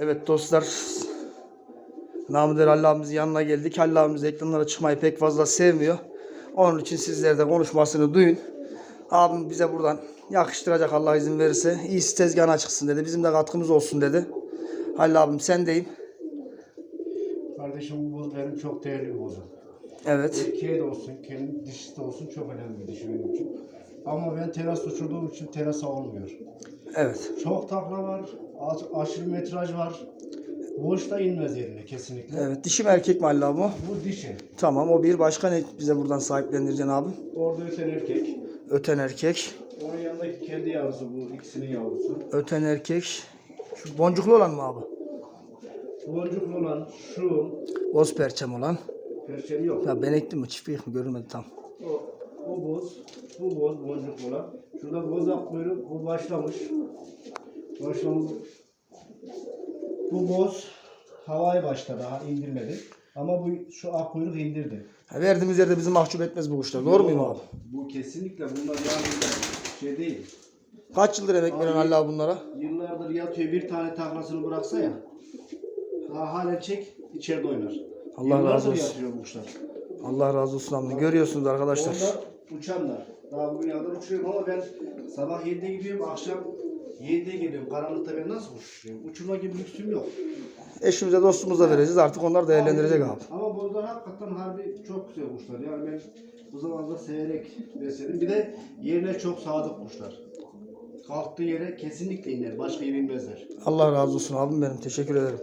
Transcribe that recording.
Evet dostlar. Namıdır Halil abimizin yanına geldik. Halil abimiz ekranlara çıkmayı pek fazla sevmiyor. Onun için sizler de konuşmasını duyun. Abim bize buradan yakıştıracak Allah izin verirse. İyisi tezgahına çıksın dedi. Bizim de katkımız olsun dedi. Halil abim sendeyim. Kardeşim bu benim çok değerli bir bozum. Evet. Erkeğe de olsun, kendi dişisi de olsun çok önemli bir dişi benim için. Ama ben teras uçurduğum için terasa olmuyor. Evet. Çok takla var, aşırı metraj var. Boşta inmez yerine kesinlikle. Evet. Dişi mi erkek mi Halil abi o? Bu dişi. Tamam o bir. Başka ne bize buradan sahiplendireceksin abi? Orada öten erkek. Öten erkek. Onun yanındaki kendi yavrusu bu, ikisinin yavrusu. Öten erkek. Şu boncuklu olan mı abi? Boncuklu olan şu, Boz perçem olan. perçem yok. Ya benekli mi çiftlik mi görülmedi tam. O, o boz, bu boz boncuklu olan. Şurada boz akkuyruk, bu başlamış. Başlamış. Bu boz havaya başta daha indirmedi. Ama bu şu akkuyruk indirdi. Ha, verdiğimiz yerde bizi mahcup etmez bu kuşlar. Doğru muyum abi? Bu kesinlikle bunlar yani şey değil. Kaç yıldır emek veren Halil abi bunlara? Yıllardır yatıyor bir tane taklasını bıraksa ya. Daha hala çek içeride oynar. Allah Yıllardır razı olsun. yatıyor bu kuşlar. Allah razı olsun abi. Görüyorsunuz arkadaşlar. Onlar uçanlar. Daha bugün kadar uçuyorum ama ben sabah 7'de gidiyorum, akşam 7'de geliyorum. Karanlıkta ben nasıl uçuyorum? Uçurma gibi lüksüm yok. Eşimize dostumuza vereceğiz. Artık onlar değerlendirecek abi. Ama bozlar hakikaten harbi çok güzel kuşlar. Yani ben bu zamanda severek besledim. Bir de yerine çok sadık kuşlar. Kalktığı yere kesinlikle iner. Başka yere inmezler. Allah razı olsun abim benim. Teşekkür ederim.